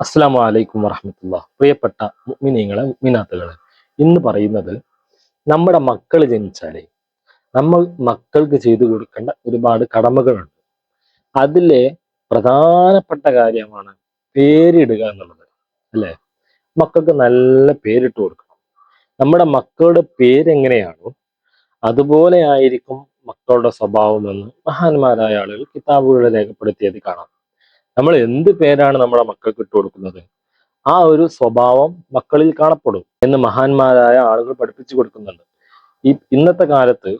അസ്സാം വലൈക്കും വറഹമത്തുള്ള പ്രിയപ്പെട്ട മിനിങ്ങളെ മുഅ്മിനാത്തുകളെ ഇന്ന് പറയുന്നത് നമ്മുടെ മക്കൾ ജനിച്ചാലേ നമ്മൾ മക്കൾക്ക് ചെയ്തു കൊടുക്കേണ്ട ഒരുപാട് കടമകളുണ്ട്. അതിലെ പ്രധാനപ്പെട്ട കാര്യമാണ് പേരിടുക എന്നുള്ളത്. അല്ലേ? മക്കൾക്ക് നല്ല പേരിട്ട് കൊടുക്കണം. നമ്മുടെ മക്കളുടെ പേരെങ്ങനെയാണോ അതുപോലെ ആയിരിക്കും മക്കളുടെ സ്വഭാവമെന്ന് മഹാന്മാരായ ആളുകൾ കിതാബുകളിൽ രേഖപ്പെടുത്തിയത് കാണാം. നമ്മൾ എന്ത് പേരാണ് നമ്മുടെ മക്കൾക്ക് ഇട്ട് കൊടുക്കുന്നത്? ആ ഒരു സ്വഭാവം മക്കളിൽ കാണപ്പെടും എന്ന് മഹാന്മാരായ ആളുകൾ പഠിപ്പിച്ചു കൊടുക്കുന്നുണ്ട്. ഈ ഇന്നത്തെ കാലത്ത്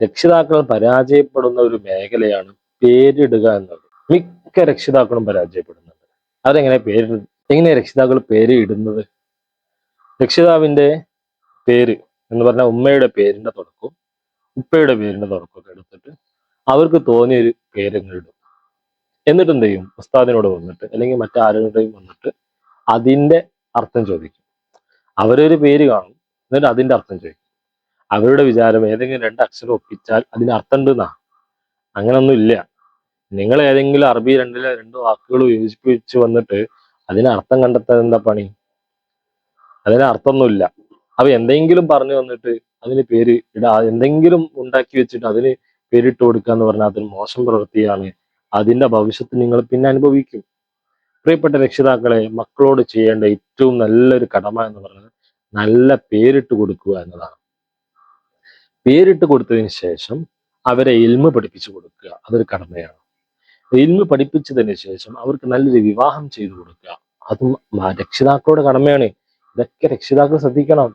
രക്ഷിതാക്കൾ പരാജയപ്പെടുന്ന ഒരു മേഖലയാണ് പേരിടുക എന്നത് മിക്ക രക്ഷിതാക്കളും പരാജയപ്പെടുന്നുണ്ട്. അതെങ്ങനെ പേര് എങ്ങനെ രക്ഷിതാക്കൾ പേര് ഇടുന്നത്? രക്ഷിതാവിന്റെ പേര് എന്ന് പറഞ്ഞാൽ ഉമ്മയുടെ പേരിന്റെ തുടക്കവും ഉപ്പയുടെ പേരിന്റെ തുടക്കമൊക്കെ എടുത്തിട്ട് അവർക്ക് തോന്നിയ ഒരു പേരങ്ങൾ ഇടും. എന്നിട്ട് എന്ത് ചെയ്യും ഉസ്താദിനോട് വന്നിട്ട് അല്ലെങ്കിൽ മറ്റാരോടെയും വന്നിട്ട് അതിന്റെ അർത്ഥം ചോദിക്കും. അവരൊരു പേര് കാണും എന്നിട്ട് അതിന്റെ അർത്ഥം ചോദിക്കും. അവരുടെ വിചാരം ഏതെങ്കിലും രണ്ട് അക്ഷരം ഒപ്പിച്ചാൽ അതിന് അർത്ഥം ഉണ്ടെന്നാ അങ്ങനൊന്നും ഇല്ല. നിങ്ങൾ ഏതെങ്കിലും അറബി രണ്ടിലെ രണ്ട് വാക്കുകൾ യോജിപ്പിച്ച് വന്നിട്ട് അതിന് അർത്ഥം കണ്ടെത്താൻ എന്താ പണി? അതിന് അർത്ഥമൊന്നുമില്ല അപ്പൊ എന്തെങ്കിലും പറഞ്ഞു വന്നിട്ട് അതിന് പേര് ഇടാ എന്തെങ്കിലും ഉണ്ടാക്കി വെച്ചിട്ട് അതിന് പേരിട്ട് കൊടുക്കുക എന്ന് പറഞ്ഞാൽ അതൊരു മോശം പ്രവൃത്തിയാണ്. അതിന്റെ ഭവിഷ്യത്ത് നിങ്ങൾ പിന്നെ അനുഭവിക്കും. പ്രിയപ്പെട്ട രക്ഷിതാക്കളെ മക്കളോട് ചെയ്യേണ്ട ഏറ്റവും നല്ലൊരു കടമ എന്ന് പറയുന്നത് നല്ല പേരിട്ട് കൊടുക്കുക എന്നതാണ്. പേരിട്ട് കൊടുത്തതിന് ശേഷം അവരെ ഇൽമ പഠിപ്പിച്ചു കൊടുക്കുക അതൊരു കടമയാണ്. ഇൽമ പഠിപ്പിച്ചതിന് ശേഷം അവർക്ക് നല്ലൊരു വിവാഹം ചെയ്തു കൊടുക്കുക അതും രക്ഷിതാക്കളുടെ കടമയാണ്. ഇതൊക്കെ രക്ഷിതാക്കൾ ശ്രദ്ധിക്കണം.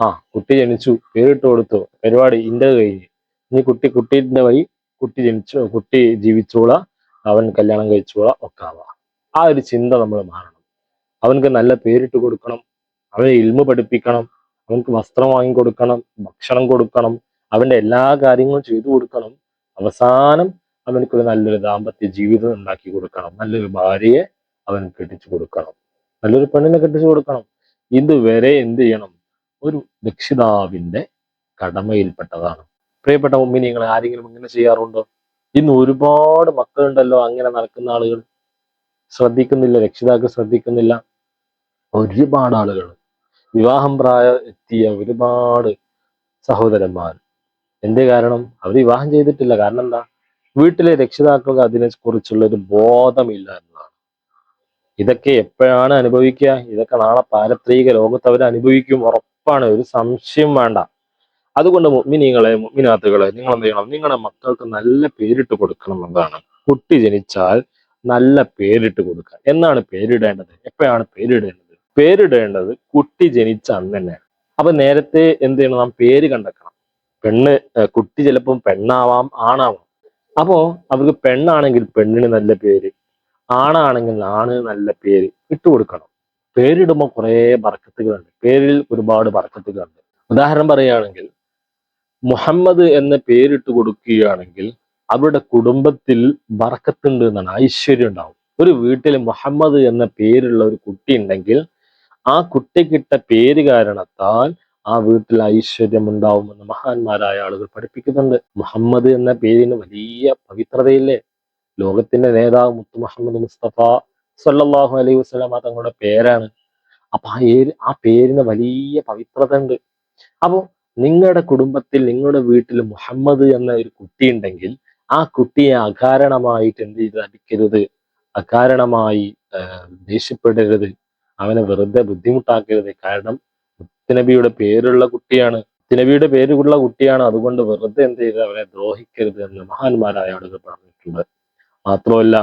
ആ കുട്ടി ജനിച്ചു പേരിട്ട് കൊടുത്തു പരിപാടി ഇന്റെ കഴിഞ്ഞ്. ഇനി കുട്ടി കുട്ടീന്റെ വഴി കുട്ടി ജനിച്ചു കുട്ടി ജീവിച്ചോളാം. അവൻ കല്യാണം കഴിച്ചോളാം ഒക്കെ ആവാം. ആ ഒരു ചിന്ത നമ്മൾ മാറണം. അവനക്ക് നല്ല പേരിട്ട് കൊടുക്കണം അവനെ ഇൽമ പഠിപ്പിക്കണം അവനക്ക് വസ്ത്രം വാങ്ങി കൊടുക്കണം ഭക്ഷണം കൊടുക്കണം അവന്റെ എല്ലാ കാര്യങ്ങളും ചെയ്തു കൊടുക്കണം. അവസാനം അവനക്ക് ഒരു നല്ലൊരു ദാമ്പത്യ ജീവിതം ഉണ്ടാക്കി കൊടുക്കണം. നല്ലൊരു ഭാര്യയെ അവൻ കെട്ടിച്ചു കൊടുക്കണം. നല്ലൊരു പെണ്ണിനെ കെട്ടിച്ചു കൊടുക്കണം. ഇതുവരെ എന്ത് ചെയ്യണം? ഒരു രക്ഷിതാവിന്റെ കടമയിൽപ്പെട്ടതാണ്. പ്രിയപ്പെട്ട മുമ്പിൽ നിങ്ങൾ ആരെങ്കിലും ഇങ്ങനെ ചെയ്യാറുണ്ടോ? ഇന്ന് ഒരുപാട് മക്കളുണ്ടല്ലോ അങ്ങനെ നടക്കുന്ന ആളുകൾ. ശ്രദ്ധിക്കുന്നില്ല രക്ഷിതാക്കൾ ശ്രദ്ധിക്കുന്നില്ല. ഒരുപാട് ആളുകൾ. വിവാഹം പ്രായ എത്തിയ ഒരുപാട് സഹോദരന്മാർ. എന്തേ കാരണം? അവർ വിവാഹം ചെയ്തിട്ടില്ല. കാരണം എന്താ? വീട്ടിലെ രക്ഷിതാക്കൾക്ക് അതിനെ കുറിച്ചുള്ള ഒരു ബോധമില്ല എന്നതാണ്. ഇതൊക്കെ എപ്പോഴാണ് അനുഭവിക്കുക? ഇതൊക്കെ നാളെ പാരത്രിക ലോകത്ത് അവർ അനുഭവിക്കും ഉറപ്പാണ്. ഒരു സംശയം വേണ്ട. അതുകൊണ്ട് മുഅ്മിനീങ്ങളെ മുഅ്മിനാത്തുകളെ നിങ്ങൾ എന്ത് ചെയ്യണം? നിങ്ങളുടെ മക്കൾക്ക് നല്ല പേരിട്ട് കൊടുക്കണം എന്നതാണ്. കുട്ടി ജനിച്ചാൽ നല്ല പേരിട്ട് കൊടുക്കുക. എന്നാണ് പേരിടേണ്ടത്? എപ്പോഴാണ് പേരിടേണ്ടത്? പേരിടേണ്ടത് കുട്ടി ജനിച്ച അന്ന് തന്നെയാണ് അപ്പൊ നേരത്തെ എന്ത് ചെയ്യണം? നാം പേര് കണ്ടെക്കണം പെണ്ണ് കുട്ടി ചിലപ്പം പെണ്ണാവാം ആണാവാം. അപ്പോ അവർക്ക് പെണ്ണാണെങ്കിൽ പെണ്ണിന് നല്ല പേര് ആണാണെങ്കിൽ ആണ് നല്ല പേര് ഇട്ട് കൊടുക്കണം. പേരിടുമ്പോൾ കുറേ ബർക്കത്തുകളുണ്ട്. പേരിൽ ഒരുപാട് ബർക്കത്തുകളുണ്ട്. ഉദാഹരണം പറയുകയാണെങ്കിൽ മുഹമ്മദ് എന്ന പേരിട്ട് കൊടുക്കുകയാണെങ്കിൽ അവരുടെ കുടുംബത്തിൽ ബറക്കത്തുണ്ട് എന്നാണ് ഐശ്വര്യം ഉണ്ടാവും. ഒരു വീട്ടിൽ മുഹമ്മദ് എന്ന പേരുള്ള ഒരു കുട്ടി ഉണ്ടെങ്കിൽ ആ കുട്ടിക്കിട്ട പേര് കാരണത്താൽ ആ വീട്ടിൽ ഐശ്വര്യം ഉണ്ടാവുമെന്ന് മഹാന്മാരായ ആളുകൾ പഠിപ്പിക്കുന്നുണ്ട്. മുഹമ്മദ് എന്ന പേരിന് വലിയ പവിത്രതയില്ലേ? ലോകത്തിന്റെ നേതാവ് മുത്തു മുഹമ്മദ് മുസ്തഫ സല്ലാഹു അലൈഹി വസല്ലമ തങ്ങളുടെ പേരാണ്. അപ്പൊ ആ ഏര് ആ പേരിന് വലിയ പവിത്രത ഉണ്ട് അപ്പോ നിങ്ങളുടെ കുടുംബത്തിൽ നിങ്ങളുടെ വീട്ടിൽ മുഹമ്മദ് എന്ന ഒരു കുട്ടി ഉണ്ടെങ്കിൽ ആ കുട്ടിയെ അകാരണമായിട്ട് എന്ത് ചെയ്ത് അടിക്കരുത്? അകാരണമായി ദേഷ്യപ്പെടരുത്. അവനെ വെറുതെ ബുദ്ധിമുട്ടാക്കരുത്. കാരണം മുത്തുനബിയുടെ പേരുള്ള കുട്ടിയാണ്. മുത്തുനബിയുടെ പേരുള്ള കുട്ടിയാണ്. അതുകൊണ്ട് വെറുതെ എന്ത് ചെയ്ത് അവനെ ദ്രോഹിക്കരുത് എന്ന് മഹാന്മാരായ ആളുകൾ പറഞ്ഞിട്ടുണ്ട്. മാത്രമല്ല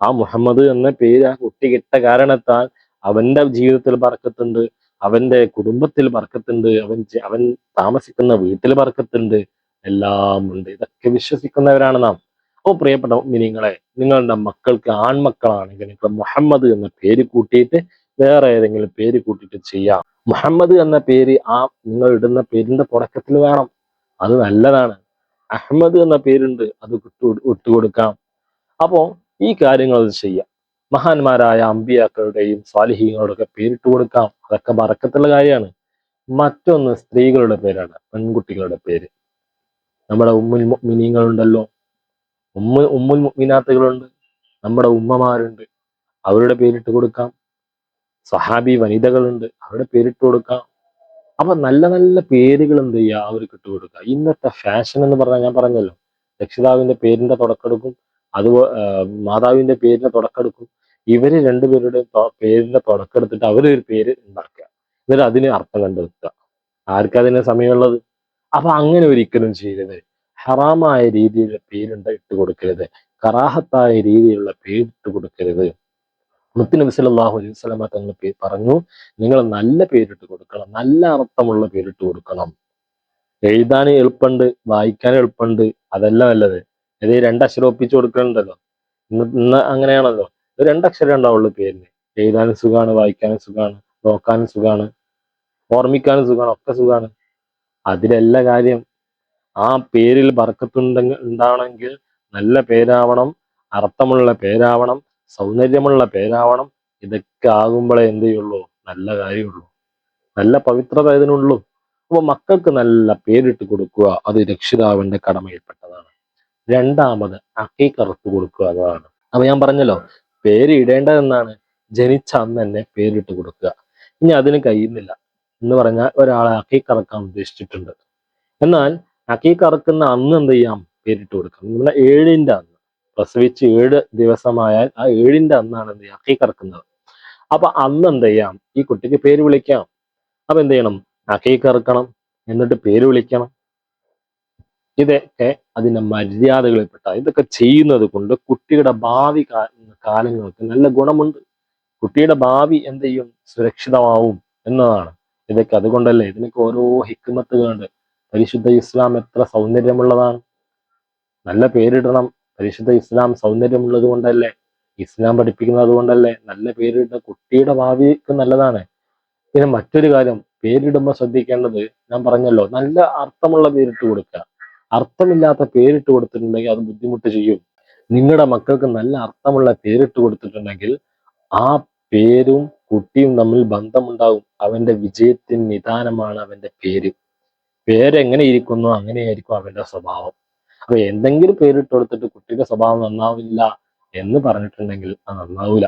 ആ മുഹമ്മദ് എന്ന പേര് ആ കുട്ടി കിട്ട കാരണത്താൽ അവന്റെ ജീവിതത്തിൽ ബർക്കത്തുണ്ട് അവന്റെ കുടുംബത്തിൽ ബർക്കത്തുണ്ട് അവൻ അവൻ താമസിക്കുന്ന വീട്ടിൽ ബർക്കത്തുണ്ട് എല്ലാം ഉണ്ട്. ഇതൊക്കെ വിശ്വസിക്കുന്നവരാണ് നാം. അപ്പോൾ പ്രിയപ്പെട്ട മിനിങ്ങളെ നിങ്ങളുടെ മക്കൾക്ക് ആൺമക്കളാണെങ്കിൽ മുഹമ്മദ് എന്ന പേര് കൂട്ടിയിട്ട് വേറെ ഏതെങ്കിലും പേര് കൂട്ടിയിട്ട് ചെയ്യാം. മുഹമ്മദ് എന്ന പേര് ആ നിങ്ങൾ ഇടുന്ന പേരിന്റെ തുടക്കത്തിൽ വേണം. അത് നല്ലതാണ്. അഹമ്മദ് എന്ന പേരുണ്ട് അത് വിട്ടു വിട്ടുകൊടുക്കാം അപ്പോ ഈ കാര്യങ്ങൾ ചെയ്യാം. മഹാന്മാരായ അമ്പിയാക്കളുടെയും സ്വാലിഹീങ്ങളുടെയും ഒക്കെ പേരിട്ട് കൊടുക്കാം. അതൊക്കെ ബറക്കത്തുള്ള കാര്യമാണ്. മറ്റൊന്ന് സ്ത്രീകളുടെ പേരാണ് പെൺകുട്ടികളുടെ പേര്. നമ്മുടെ ഉമ്മുൽ മിനിങ്ങളുണ്ടല്ലോ. ഉമ്മ ഉമ്മുൽ മിനാത്തുകളുണ്ട് നമ്മുടെ ഉമ്മമാരുണ്ട്. അവരുടെ പേരിട്ട് കൊടുക്കാം. സഹാബി വനിതകളുണ്ട്. അവരുടെ പേരിട്ട് കൊടുക്കാം. അപ്പൊ നല്ല നല്ല പേരുകൾ എന്ത് ചെയ്യുക അവർക്ക് ഇട്ട് കൊടുക്കുക ഇന്നത്തെ ഫാഷൻ എന്ന് പറഞ്ഞാൽ ഞാൻ പറഞ്ഞല്ലോ. രക്ഷിതാവിന്റെ പേരിന്റെ തുടക്കെടുക്കും. അതുപോലെ മാതാവിന്റെ പേരിന്റെ തുടക്കെടുക്കും. ഇവർ രണ്ടുപേരുടെയും പേരിന്റെ തുടക്കെടുത്തിട്ട് അവരൊരു പേര് ഉണ്ടാക്കുക. എന്നിട്ട് അതിന് അർത്ഥം കണ്ടെത്തുക. ആർക്കതിന് സമയമുള്ളത്? അപ്പൊ അങ്ങനെ ഒരിക്കലും ചെയ്യരുത്. ഹറാമായ രീതിയിലുള്ള പേരുണ്ട ഇട്ട് കൊടുക്കരുത്. കറാഹത്തായ രീതിയിലുള്ള പേരിട്ട് കൊടുക്കരുത്. മുത്തുനബി സല്ലല്ലാഹു അലൈഹി വസല്ലമ തങ്ങൾ പറഞ്ഞു നിങ്ങൾ നല്ല പേരിട്ട് കൊടുക്കണം. നല്ല അർത്ഥമുള്ള പേരിട്ട് കൊടുക്കണം. എഴുതാൻ എളുപ്പമുണ്ട് വായിക്കാൻ എളുപ്പമുണ്ട് അതല്ല നല്ലത്. ഇത് രണ്ടക്ഷരം ഒപ്പിച്ചു കൊടുക്കണുണ്ടല്ലോ. ഇന്ന് ഇത് രണ്ടക്ഷരം ഉണ്ടാവുള്ളൂ പേരിന്. എഴുതാനും സുഖമാണ് വായിക്കാനും സുഖമാണ് നോക്കാനും സുഖമാണ് ഓർമ്മിക്കാനും സുഖമാണ് ഒക്കെ സുഖമാണ്. അതിലല്ല കാര്യം. ആ പേരിൽ ബർക്കത്തുണ്ടെങ്കിൽ ഉണ്ടാവണമെങ്കിൽ നല്ല പേരാവണം അർത്ഥമുള്ള പേരാവണം സൗന്ദര്യമുള്ള പേരാവണം. ഇതൊക്കെ ആകുമ്പോഴേ എന്ത് ചെയ്യുള്ളൂ? നല്ല കാര്യമുള്ളൂ. നല്ല പവിത്രത ഇതിനുള്ളൂ. അപ്പൊ മക്കൾക്ക് നല്ല പേരിട്ട് കൊടുക്കുക അത് രക്ഷിതാവിന്റെ കടമയിൽപ്പെട്ടതാണ്. രണ്ടാമത് അക്കീക്കറുത്ത് കൊടുക്കുക അതാണ് അപ്പൊ ഞാൻ പറഞ്ഞല്ലോ പേര് ഇടേണ്ടതെന്നാണ് ജനിച്ച അന്ന് തന്നെ പേരിട്ട് കൊടുക്കുക. ഇനി അതിന് കഴിയുന്നില്ല എന്ന് പറഞ്ഞാൽ ഒരാളെ അക്കീക്കറക്കാൻ ഉദ്ദേശിച്ചിട്ടുണ്ട്. എന്നാൽ അക്കീക്കറക്കുന്ന അന്ന് എന്ത് ചെയ്യാം? പേരിട്ട് കൊടുക്കാം. നമ്മുടെ ഏഴിന്റെ അന്ന്. പ്രസവിച്ച് ഏഴ് ദിവസമായാൽ ആ ഏഴിന്റെ അന്നാണ് എന്ത് ചെയ്യുക? അക്കീക്കറക്കുന്നത് അപ്പൊ അന്ന് എന്ത് ചെയ്യാം? ഈ കുട്ടിക്ക് പേര് വിളിക്കാം. അപ്പൊ എന്ത് ചെയ്യണം? അക്കീക്കറക്കണം എന്നിട്ട് പേര് വിളിക്കണം. ഇതൊക്കെ അതിന്റെ മര്യാദകളിൽപ്പെട്ട ഇതൊക്കെ ചെയ്യുന്നത് കൊണ്ട് കുട്ടിയുടെ ഭാവി കാലങ്ങൾക്ക് നല്ല ഗുണമുണ്ട്. കുട്ടിയുടെ ഭാവി എന്ത് ചെയ്യും? സുരക്ഷിതമാവും എന്നതാണ്. ഇതൊക്കെ അതുകൊണ്ടല്ലേ ഇതിനൊക്കെ ഓരോ ഹിക്കുമത്തുകളുണ്ട് പരിശുദ്ധ ഇസ്ലാം എത്ര സൗന്ദര്യമുള്ളതാണ്. നല്ല പേരിടണം. പരിശുദ്ധ ഇസ്ലാം സൗന്ദര്യമുള്ളത് കൊണ്ടല്ലേ ഇസ്ലാം പഠിപ്പിക്കുന്നത് കൊണ്ടല്ലേ നല്ല പേരിട്ട കുട്ടിയുടെ ഭാവിക്ക് നല്ലതാണ്. പിന്നെ മറ്റൊരു കാര്യം പേരിടുമ്പോൾ ശ്രദ്ധിക്കേണ്ടത് ഞാൻ പറഞ്ഞല്ലോ നല്ല അർത്ഥമുള്ള പേരിട്ട് കൊടുക്കുക. അർത്ഥമില്ലാത്ത പേരിട്ട് കൊടുത്തിട്ടുണ്ടെങ്കിൽ അത് ബുദ്ധിമുട്ട് ചെയ്യും. നിങ്ങളുടെ മക്കൾക്ക് നല്ല അർത്ഥമുള്ള പേരിട്ട് കൊടുത്തിട്ടുണ്ടെങ്കിൽ ആ പേരും കുട്ടിയും തമ്മിൽ ബന്ധമുണ്ടാകും. അവന്റെ വിജയത്തിന് നിദാനമാണ് അവന്റെ പേര്. പേരെങ്ങനെ ഇരിക്കുന്നു അങ്ങനെയായിരിക്കും അവന്റെ സ്വഭാവം. അപ്പൊ എന്തെങ്കിലും പേരിട്ട് കൊടുത്തിട്ട് കുട്ടിയുടെ സ്വഭാവം നന്നാവില്ല എന്ന് പറഞ്ഞിട്ടുണ്ടെങ്കിൽ അത് നന്നാവൂല.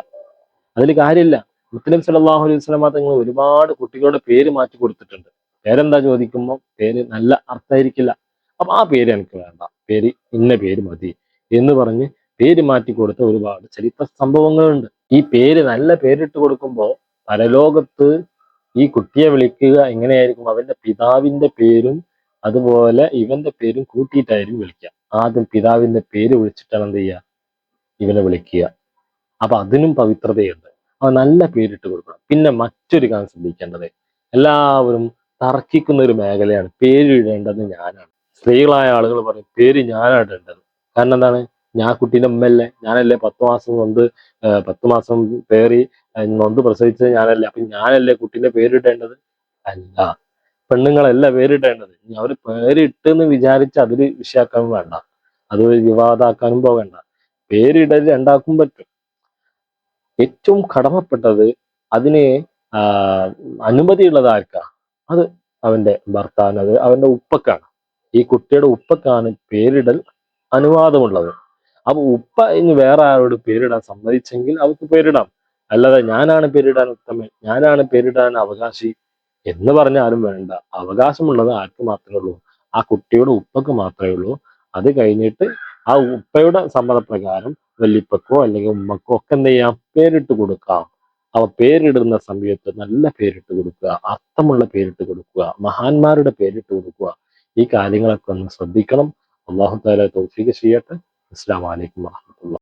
അതിൽ കാര്യമില്ല. മുസ്ലിം സല്ലല്ലാഹു അലൈഹി വസല്ലമ തങ്ങൾ ഒരുപാട് കുട്ടികളുടെ പേര് മാറ്റി കൊടുത്തിട്ടുണ്ട്. പേരെന്താ ചോദിക്കുമ്പോൾ പേര് നല്ല അർത്ഥമായിരിക്കില്ല. അപ്പൊ ആ പേര് എനിക്ക് വേണ്ട. പേര് ഇന്ന പേര് മതി എന്ന് പറഞ്ഞ് പേര് മാറ്റി കൊടുത്ത ഒരുപാട് ചരിത്ര സംഭവങ്ങളുണ്ട്. ഈ പേര് നല്ല പേരിട്ട് കൊടുക്കുമ്പോൾ പരലോകത്ത് ഈ കുട്ടിയെ വിളിക്കുക എങ്ങനെയായിരിക്കും? അവന്റെ പിതാവിന്റെ പേരും അതുപോലെ ഇവന്റെ പേരും കൂട്ടിയിട്ടായിരിക്കും വിളിക്കുക. ആദ്യം പിതാവിന്റെ പേര് വിളിച്ചിട്ടാണ് എന്ത് ചെയ്യുക? ഇവനെ വിളിക്കുക. അപ്പൊ അതിനും പവിത്രതയുണ്ട്. അവ നല്ല പേരിട്ട് കൊടുക്കണം. പിന്നെ മറ്റൊരു കാര്യം ശ്രദ്ധിക്കേണ്ടത്. എല്ലാവരും തർക്കിക്കുന്ന ഒരു മേഖലയാണ്. പേരിടേണ്ടത് ഞാനാണ്. സ്ത്രീകളായ ആളുകൾ പറയും പേര് ഞാനായിട്ട് ഉണ്ടത് കാരണം എന്താണ്? ഞാൻ കുട്ടീന്റെ അമ്മയല്ലേ ഞാനല്ലേ പത്ത് മാസം നൊന്ത് പത്ത് മാസം പേറി നൊന്ത് പ്രസവിച്ചത് ഞാനല്ലേ. അപ്പൊ ഞാനല്ലേ കുട്ടീന്റെ പേരിടേണ്ടത് അല്ല. പെണ്ണുങ്ങളല്ല പേരിടേണ്ടത് ഇനി പേരിട്ട് പേരിട്ടെന്ന് വിചാരിച്ച് അതിൽ വിഷയാക്കാൻ വേണ്ട. അത് വിവാദമാക്കാനും പോകണ്ട. പേരിടൽ രണ്ടാക്കും പറ്റും. ഏറ്റവും കടമപ്പെട്ടത് അതിനെ അനുമതിയുള്ളത് ആർക്കാ? അത് അവന്റെ ഭർത്താവിന്. അത് അവന്റെ ഉപ്പക്കാണ്. ഈ കുട്ടിയുടെ ഉപ്പക്കാണ് പേരിടൽ അനുവാദമുള്ളത്. അപ്പൊ ഉപ്പ ഇനി വേറെ ആരോട് പേരിടാൻ സമ്മതിച്ചെങ്കിൽ അവർക്ക് പേരിടാം. അല്ലാതെ ഞാനാണ് പേരിടാൻ ഉത്തമൻ ഞാനാണ് പേരിടാൻ അവകാശി എന്ന് പറഞ്ഞാലും വേണ്ട. അവകാശമുള്ളത് ആർക്ക് മാത്രമേ ഉള്ളൂ? ആ കുട്ടിയുടെ ഉപ്പക്ക് മാത്രമേ ഉള്ളൂ. അത് കഴിഞ്ഞിട്ട് ആ ഉപ്പയുടെ സമ്മതപ്രകാരം വല്യപ്പക്കോ അല്ലെങ്കിൽ ഉമ്മക്കോ ഒക്കെ എന്ത് ചെയ്യാം? പേരിട്ട് കൊടുക്കാം അവ പേരിടുന്ന സമയത്ത് നല്ല പേരിട്ട് കൊടുക്കുക. അർത്ഥമുള്ള പേരിട്ട് കൊടുക്കുക. മഹാന്മാരുടെ പേരിട്ട് കൊടുക്കുക. ഈ കാര്യങ്ങളൊക്കെ ഒന്ന് ശ്രദ്ധിക്കണം. അള്ളാഹു താല തൗഫീഖ് ചെയ്യട്ടെ. അസ്സാം വലൈക്കും വാഹമത്തുള്ളാഹി